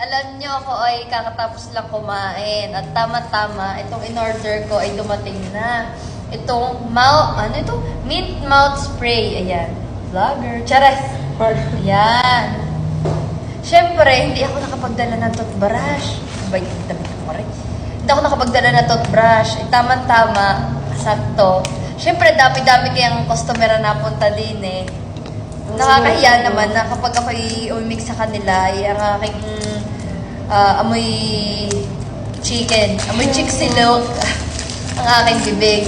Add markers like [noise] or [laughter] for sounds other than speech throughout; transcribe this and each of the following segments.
Alam nyo, ako ay kakatapos lang kumain. At tama-tama, itong in-order ko ay dumating na. Itong mouth, ano ito? Mint mouth spray. Ayan. Vlogger. Chares. Ayan. Siyempre, hindi ako nakapagdala ng toothbrush. Abay, damit ko rin. Hindi ako nakapagdala ng toothbrush. Eh, tama-tama, sakto. Siyempre, dami-dami kayang customer na napunta din eh. Nakakahiya naman na kapag ako'y umimik sa kanila, ay ang aking ah, amoy chicken, amoy chicsilok, [laughs] ang aking bibig.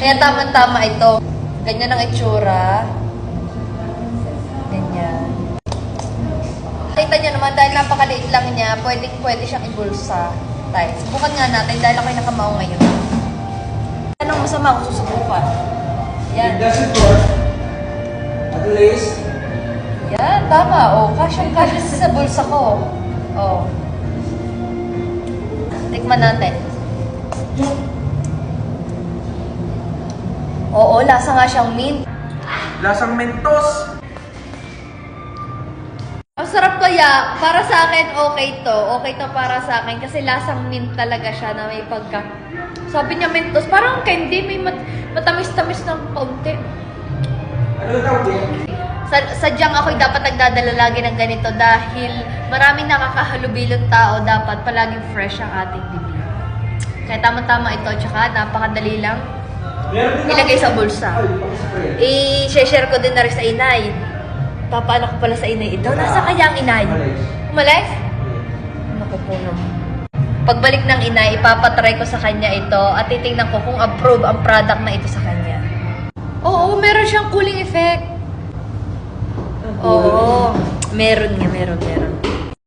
Kaya tama-tama ito. Ganyan ang itsura. Ganyan. Kita niyo naman, dahil napakaliit lang niya, pwede, pwede siyang ibulsa. Tayo. Subukan nga natin dahil ako'y nakamaong ngayon. Anong masama kung susubukan? It Yan. doesn't work. At least, Yan, tama. O, kasyang kasya sa bulsa ko. O. Tikman natin. Oo, lasa nga siyang mint. lasang mentos. Ang sarap kaya, para sa akin, okay to. Okay to para sa akin kasi lasang mint talaga siya na may pagka... Sabi niya mentos, parang candy, may mat matamis-tamis ng kaunti. Ano yan? Sa- sadyang ako'y dapat nagdadala lagi ng ganito dahil maraming nakakahalubilong tao dapat palaging fresh ang ating bibig. Kaya tama-tama ito, tsaka napakadali lang ilagay sa bulsa. I-share ko din na rin sa inay. Papaano ko pala sa inay ito? Nasa kaya ang inay? Umalis. Umalis? Naku po naman. Pagbalik ng inay, ipapatry ko sa kanya ito at titingnan ko kung approve ang product na ito sa kanya. Oo, meron siyang cooling effect. Oo, meron nga, meron, meron.